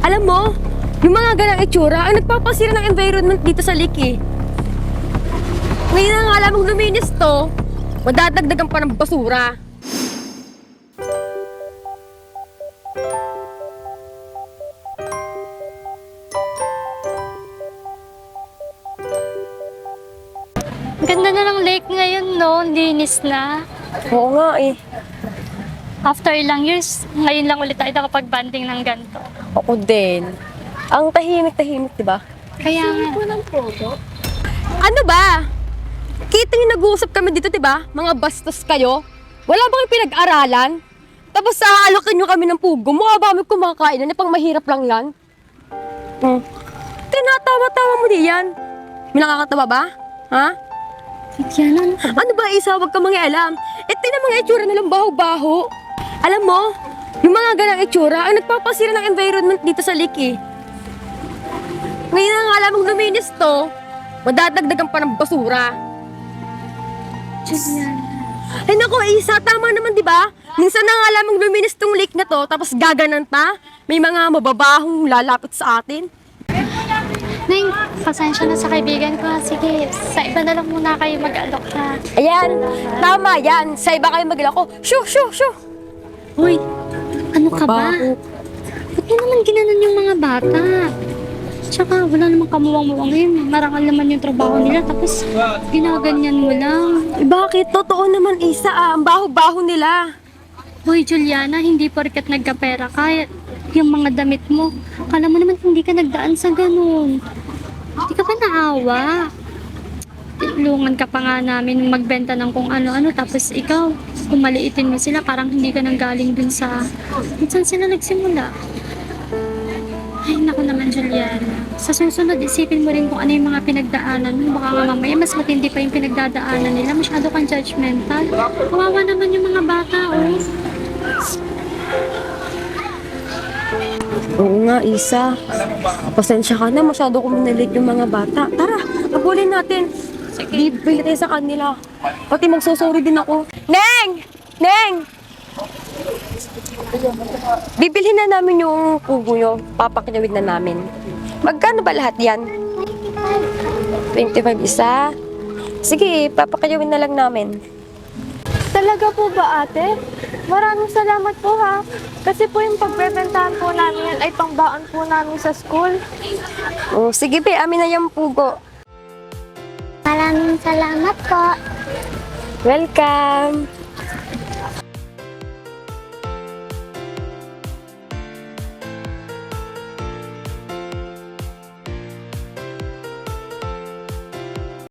Alam mo, yung mga ganang itsura ang nagpapasira ng environment dito sa lake eh. Ngayon na nga alam mong luminis to, madadagdagan pa ng basura. Ang Ganda na ng lake ngayon, no? Linis na. Oo nga eh. After ilang years, ngayon lang ulit tayo nakapag-banding ng ganito. Ako din. Ang tahimik-tahimik, di ba? Kaya nga. Ano ba? Kita niyo nag-uusap kami dito, di ba? Mga bastos kayo. Wala bang pinag-aralan? Tapos sa alokin niyo kami ng pugo. Mukha ba kami kumakain? Ano pang mahirap lang yan? Hmm. Tinatawa-tawa mo di yan. May nakakatawa ba? Ha? Yan, ano ba? Ano ba isa? Huwag ka mga alam. Eh, tinan mga itsura nilang baho-baho. Alam mo, yung mga ganang itsura ang nagpapasira ng environment dito sa lake eh. Ngayon na nga alam mong luminis to, madadagdagan pa ng basura. Yan. Ay nako, Isa, tama naman, di ba? Minsan na nga alam mong luminis tong lake na to, tapos gaganan pa. May mga mababahong lalapit sa atin. Neng, pasensya na sa kaibigan ko. Sige, sa iba na lang muna kayo mag-alok ha. Ayan, tama yan. Sa iba kayo maglako. Shoo, shoo, shoo. Uy, ano ka ba? Baho. Ba't mo naman ginanon yung mga bata? Tsaka wala namang kamuwang-muwang yun. Marangal naman yung trabaho nila. Tapos ginaganyan mo lang. Eh, bakit? Totoo naman, Isa, ah. Ang baho-baho nila. Hoy, Juliana, hindi porket nagkapera ka, yung mga damit mo. Kala mo naman hindi ka nagdaan sa ganun. Hindi ka pa naawa. Tulungan ka pa nga namin magbenta ng kung ano-ano. Tapos ikaw, kung maliitin mo sila, parang hindi ka nang galing dun sa... Saan sila nagsimula. Ay, naku naman, Juliana. Sa susunod, isipin mo rin kung ano yung mga pinagdaanan mo. Baka nga mamaya, mas matindi pa yung pinagdadaanan nila. Masyado kang judgmental. Kawawa naman yung mga bata, oh. Oo nga, Isa. Pasensya ka na. Masyado ko minalit yung mga bata. Tara, abulin natin. Bibili tayo sa kanila. Pati magsusuri din ako. Neng! Neng! Bibilhin na namin yung pugo nyo. Papakinawid na namin. Magkano ba lahat yan? 25 isa? Sige, papakinawid na lang namin. Talaga po ba ate? Maraming salamat po ha. Kasi po yung pagbebentahan po namin yan ay pangbaon po namin sa school. Oh, sige be, amin na yung pugo. Maraming salamat po. Welcome!